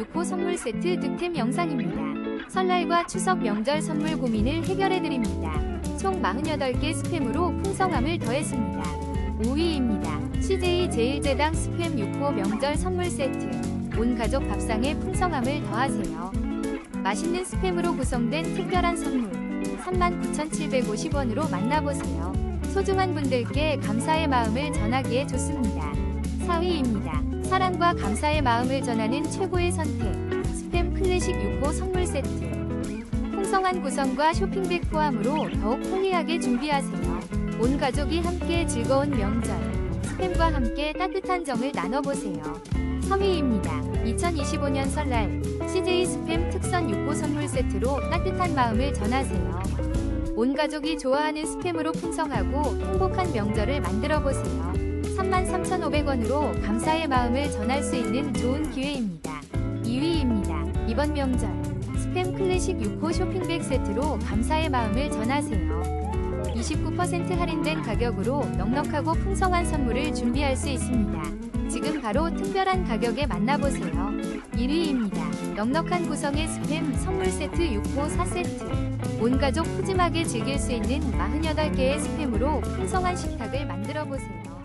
스팸 6호 선물 세트 득템 영상입니다. 설날과 추석 명절 선물 고민을 해결해드립니다. 총 48개 스팸으로 풍성함을 더했습니다. 5위입니다. CJ 제일제당 스팸 6호 명절 선물 세트. 온 가족 밥상에 풍성함을 더하세요. 맛있는 스팸으로 구성된 특별한 선물. 39,750원으로 만나보세요. 소중한 분들께 감사의 마음을 전하기에 좋습니다. 4위입니다. 사랑과 감사의 마음을 전하는 최고의 선택. 스팸 클래식 6호 선물 세트. 풍성한 구성과 쇼핑백 포함으로 더욱 편리하게 준비하세요. 온 가족이 함께 즐거운 명절. 스팸과 함께 따뜻한 정을 나눠보세요. 3위입니다. 2025년 설날 CJ 스팸 특선 6호 선물 세트로 따뜻한 마음을 전하세요. 온 가족이 좋아하는 스팸으로 풍성하고 행복한 명절을 만들어 보세요. 33,500원으로 감사의 마음을 전할 수 있는 좋은 기회입니다. 2위입니다. 이번 명절 스팸 클래식 6호 쇼핑백 세트로 감사의 마음을 전하세요. 29% 할인된 가격으로 넉넉하고 풍성한 선물을 준비할 수 있습니다. 지금 바로 특별한 가격에 만나보세요. 1위입니다. 넉넉한 구성의 스팸 선물 세트 6호 4세트. 온 가족 푸짐하게 즐길 수 있는 48개의 스팸으로 풍성한 식탁을 만들어 보세요.